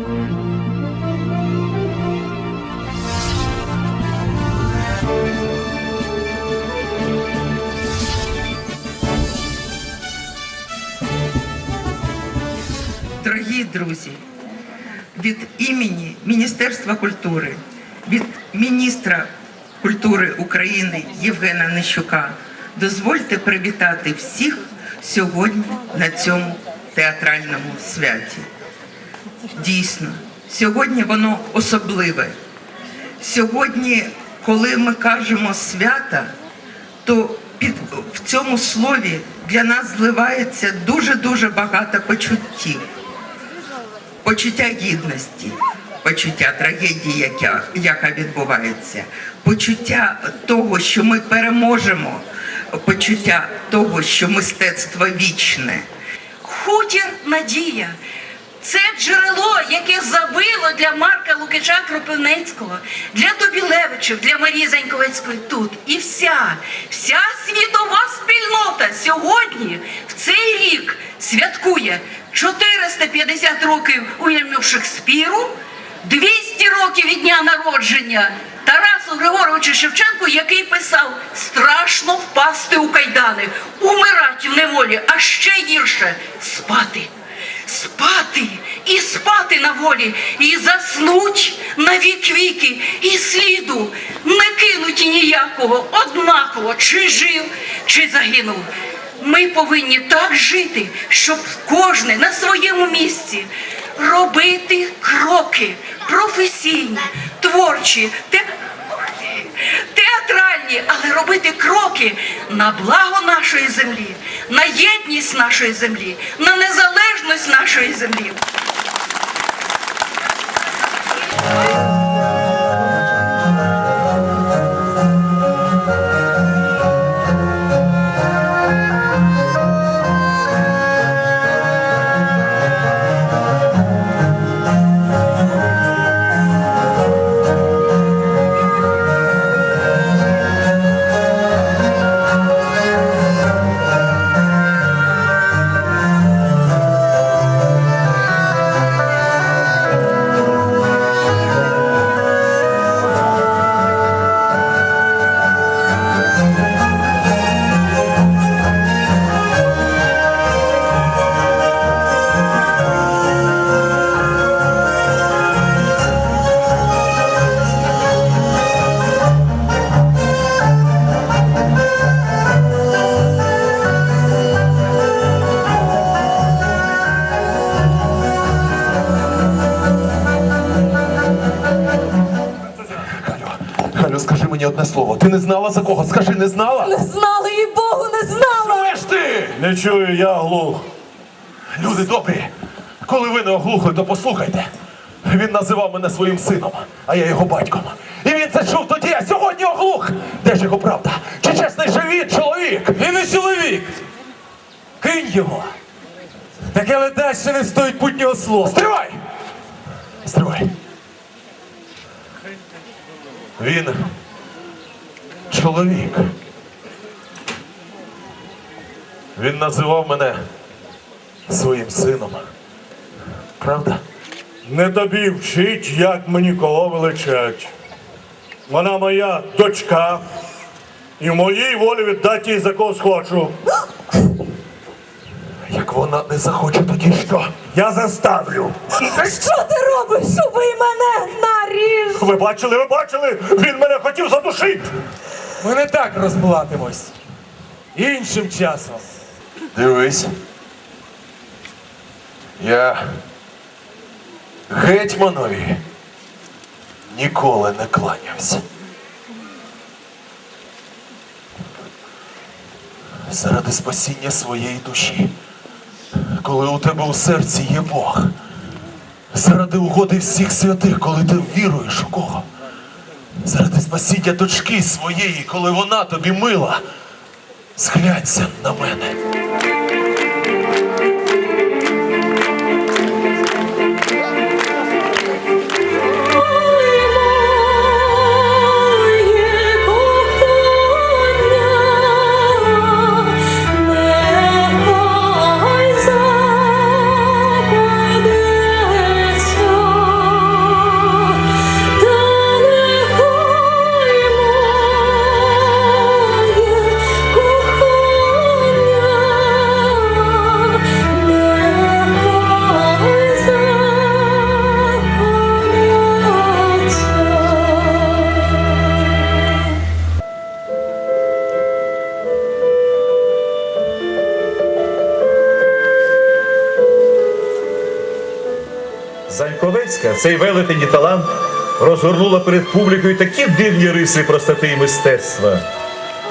Дорогі друзі, від імені Міністерства культури, від міністра культури України Євгена Нищука дозвольте привітати всіх сьогодні на цьому театральному святі. Дійсно, сьогодні воно особливе. Сьогодні, коли ми кажемо свята, то під в цьому слові для нас зливається дуже дуже багато почуттів. Почуття гідності, почуття трагедії, яка, яка відбувається, почуття того, що ми переможемо, почуття того, що мистецтво вічне. Хутір Надія. Це джерело, яке забило для Марка Лукича Кропивницького, для Добілевичів, для Марії Заньковецької тут. І вся, вся світова спільнота сьогодні, в цей рік, святкує 450 років Уільяму Шекспіру, 200 років від дня народження Тарасу Григоровичу Шевченку, який писав страшно впасти у кайдани, умирати в неволі, а ще гірше спати. Спати і спати на волі, і заснуть на вік віки, і сліду не кинуті ніякого, однаково, чи жив, чи загинув. Ми повинні так жити, щоб кожен на своєму місці робити кроки професійні, творчі, те- театральні, але робити кроки на благо нашої землі, на єдність нашої землі, на незалежність нашої землі. Одне слово. Ти не знала за кого? Скажи, не знала? Не знала і Богу не знала. Чуєш ти? Не чую, я глух. Люди добрі, коли ви не оглухли, то послухайте. Він називав мене своїм сином, а я його батьком. І він це чув тоді, а сьогодні оглух. Де ж його правда? Чи чесний живіт чоловік? Він не чоловік. Кинь його. Таке ледаче не стоїть путнього слова. Стривай! Стривай. Він чоловік. Він називав мене своїм сином. Правда? Не тобі вчить, як мені кого величать. Вона моя дочка. І в моїй волі віддати їй за кого схочу. Як вона не захоче, тоді що? Я заставлю. Що ти робиш? Убий мене, наріж. Ви бачили, ви бачили? Він мене хотів задушити. Ми не так розплатимось. Іншим часом. Дивись. Я гетьманові ніколи не кланявся. Заради спасіння своєї душі, коли у тебе у серці є Бог, заради угоди всіх святих, коли ти віруєш у кого, спасіння дочки своєї, коли вона тобі мила, зглянься на мене. Заньковецька, цей велетень талант, розгорнула перед публікою такі дивні риси простоти і мистецтва,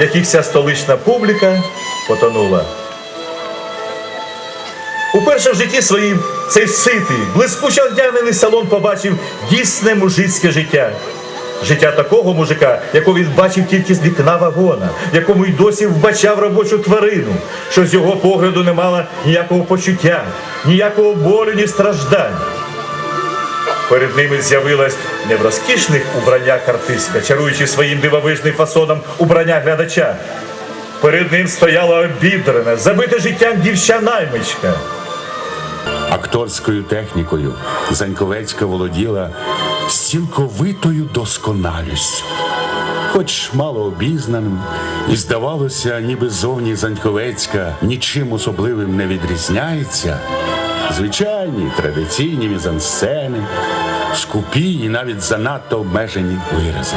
яких вся столична публіка потонула. Уперше в житті своїм цей ситий, блискуче одягнений салон побачив дійсне мужицьке життя. Життя такого мужика, якого він бачив тільки з вікна вагона, якому й досі вбачав робочу тварину, що з його погляду не мала ніякого почуття, ніякого болю, ні страждань. Перед ними з'явилась не в розкішних убраннях артистка, чаруючи своїм дивовижним фасоном убрання глядача. Перед ним стояла обідрана, забита життям дівча-наймичка. Акторською технікою Заньковецька володіла з цілковитою досконалістю. Хоч мало обізнаним, і здавалося, ніби зовні Заньковецька нічим особливим не відрізняється. Звичайні традиційні мізансцени, скупі і навіть занадто обмежені вирази.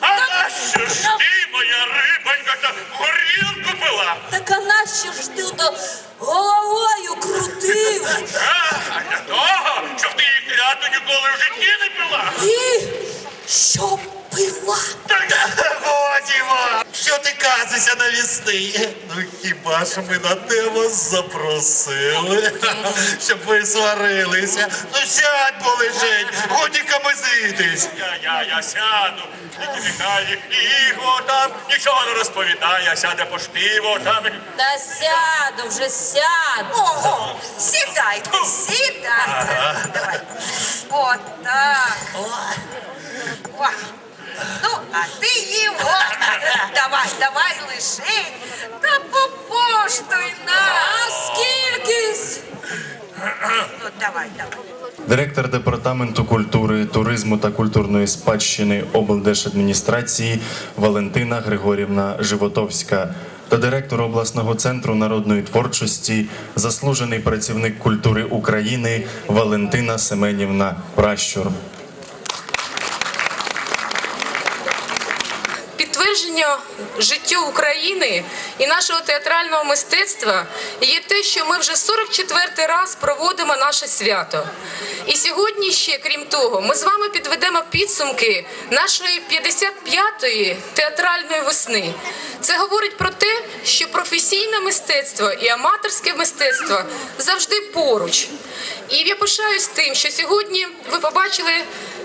А нащо ж ти, моя рибонька, та горілку пила? Так а нащо ж ти то головою крутив? А, а для того, щоб ти її кляту ніколи в житті не пила. І що пила? Годі вам! Що ти казуся на вісни? Ну хіба ж ми на те вас запросили, щоб ви сварилися? Ну сядь, полежить, годі камизитись. Я, я, я сяду, тільки нехай Іго там нічого не розповідає, сяде по штиво там. Та сяду вже сяду. Ого, сідайте, сідайте. Давай. От так. О. Ну, а ти його. Давай, давай лиши. Та попоштуй нас. скільки? Ну, давай, давай. Директор департаменту культури, туризму та культурної спадщини облдержадміністрації Валентина Григорівна Животовська та директор обласного центру народної творчості, заслужений працівник культури України Валентина Семенівна Пращур. Підтвердження життю України і нашого театрального мистецтва є те, що ми вже 44 раз проводимо наше свято. І сьогодні ще, крім того, ми з вами підведемо підсумки нашої 55-ї театральної весни. Це говорить про те, що професійне мистецтво і аматорське мистецтво завжди поруч. І я пишаюсь тим, що сьогодні ви побачили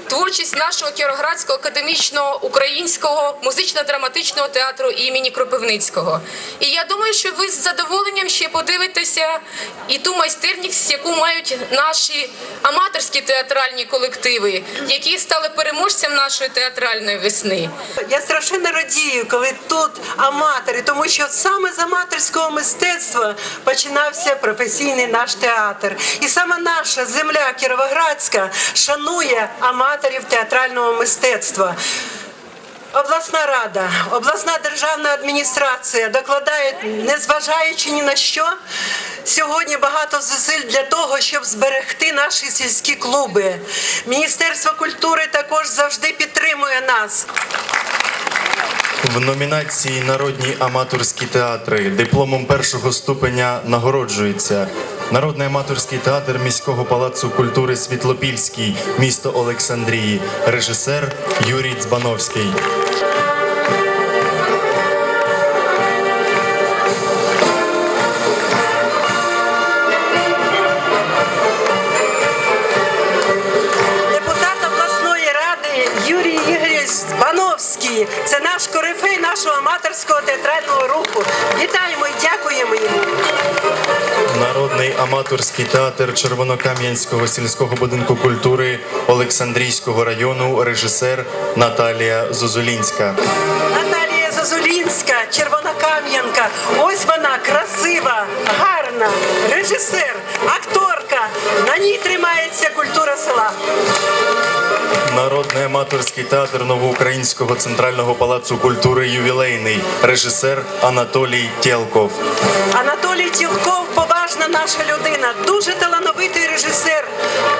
творчість нашого Кіровоградського академічного українського музично-драматичного театру імені Кропивницького. І я думаю, що ви з задоволенням ще подивитеся і ту майстерність, яку мають наші аматорські театральні колективи, які стали переможцем нашої театральної весни. Я страшенно радію, коли тут аматори, тому що саме з аматорського мистецтва починався професійний наш театр. І саме наша земля Кіровоградська шанує аматорів театрального мистецтва. Обласна рада, обласна державна адміністрація докладають, незважаючи ні на що, сьогодні багато зусиль для того, щоб зберегти наші сільські клуби. Міністерство культури також завжди підтримує нас. В номінації Народні аматорські театри дипломом першого ступеня нагороджується Народний аматорський театр міського палацу культури Світлопільський, місто Олександрії, режисер Юрій Дзбановський. Анатолій. Це наш корифей нашого аматорського театрального руху. Вітаємо і дякуємо йому. Народний аматорський театр Червонокам'янського сільського будинку культури Олександрійського району, режисер Наталія Зозулінська. Наталія Зозулінська, Червонокам'янка. Ось вона красива, гарна, режисер, акторка. На ній тримається культура села. Народний аматорський театр Новоукраїнського центрального палацу культури ювілейний, режисер Анатолій Тєлков. Анатолій Тілков поважна наша людина, дуже талановитий режисер.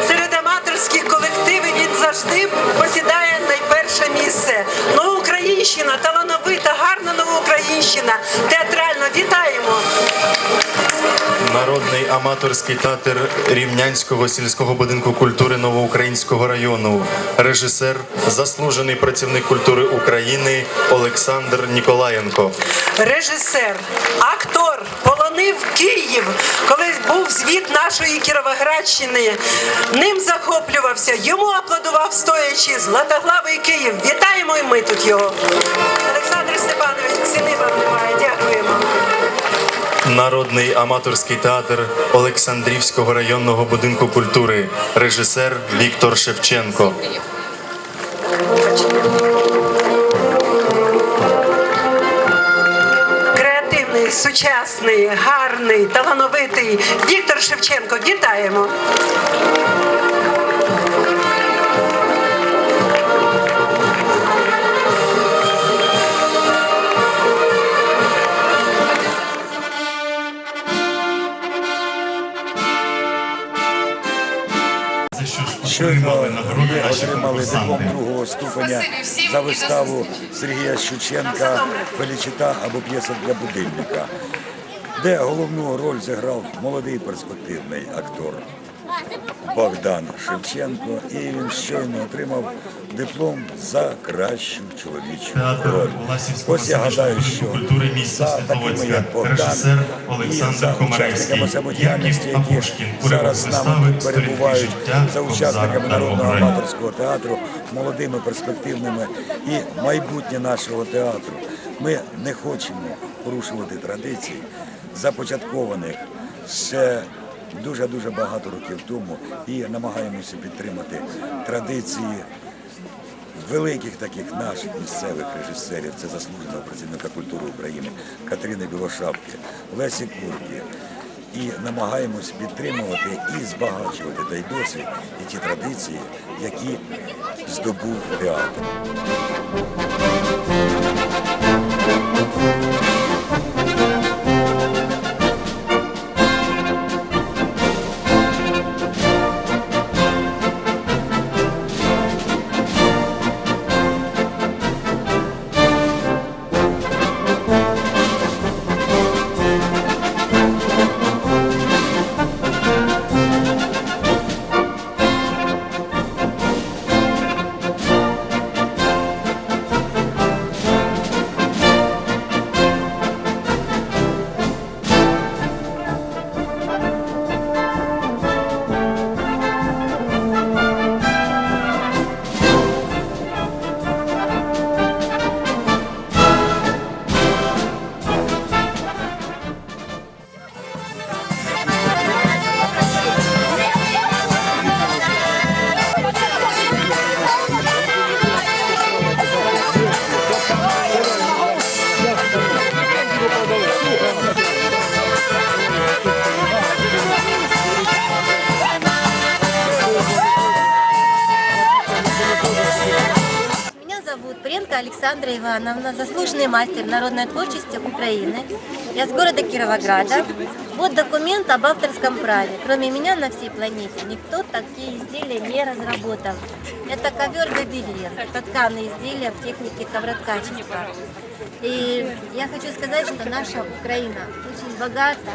Серед аматорських колективів він завжди посідає найперше місце. Новоукраїнщина, талановита, гарна новоукраїнщина. Театрально вітаємо. Народний аматорський театр Рівнянського сільського будинку культури Новоукраїнського району, режисер, заслужений працівник культури України Олександр Ніколаєнко. Режисер, актор полонив Київ, коли був звіт нашої Кіровоградщини. Ним захоплювався, йому аплодував стоячи Златоглавий Київ. Вітаємо і ми тут його. Олександр Степанович, ціни вам немає. Дякуємо. Народний аматорський театр Олександрівського районного будинку культури, режисер Віктор Шевченко. Креативний, сучасний, гарний, талановитий Віктор Шевченко. Вітаємо. Щойно отримали диплом другого ступеня за виставу Сергія Щученка Фелічита або п'єса для будильника, де головну роль зіграв молодий перспективний актор Богдан Шевченко, і він щойно отримав диплом за кращу чоловічу роль. Ось я гадаю, що за такими як Богдан і за учасниками самодіяльності, які зараз з нами перебувають, за учасниками народного аматорського театру, молодими перспективними і майбутнє нашого театру. Ми не хочемо порушувати традиції, започаткованих ще дуже-дуже багато років тому і намагаємося підтримати традиції великих таких наших місцевих режисерів, це заслуженого працівника культури України Катерини Білошапки, Лесі Курки. І намагаємось підтримувати і збагачувати той досвід і ті традиції, які здобув театр. Александра Ивановна, заслуженный мастер народной творчества Украины. Я с города Кировограда. Вот документ об авторском праве. Кроме меня на всей планете никто такие изделия не разработал. Это ковер Гобелен. Это тканые изделия в технике ковроткачества. И я хочу сказать, что наша Украина очень богата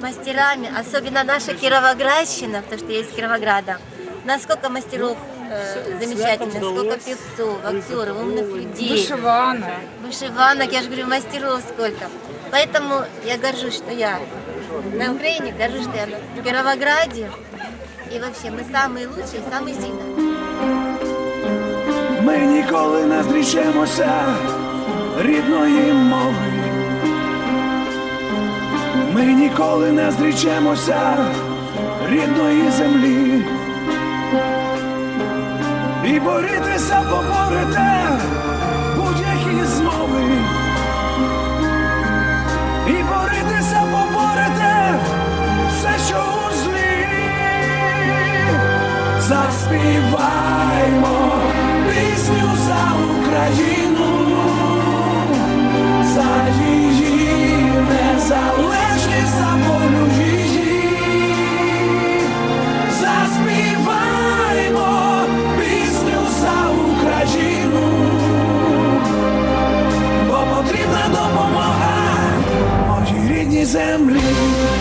мастерами, особенно наша Кировоградщина, потому что из Кировограда. Насколько мастеров э, замечательных, сколько певцов, актеров, умных людей. Вишиванок. Вышиванок, я же говорю, мастеров сколько. Поэтому я горжусь, что я на Украине, горжусь, что я на Кировограде. И вообще мы самые лучшие, самые сильные. Ми ніколи не зрічемося рідної мови. Ми ніколи не зрічемося рідної землі. І борітися поборете будь-які змови. І борітися поборете все, що у злі. Заспіваймо пісню за Україну, за її незалежність, за волю її. Землі.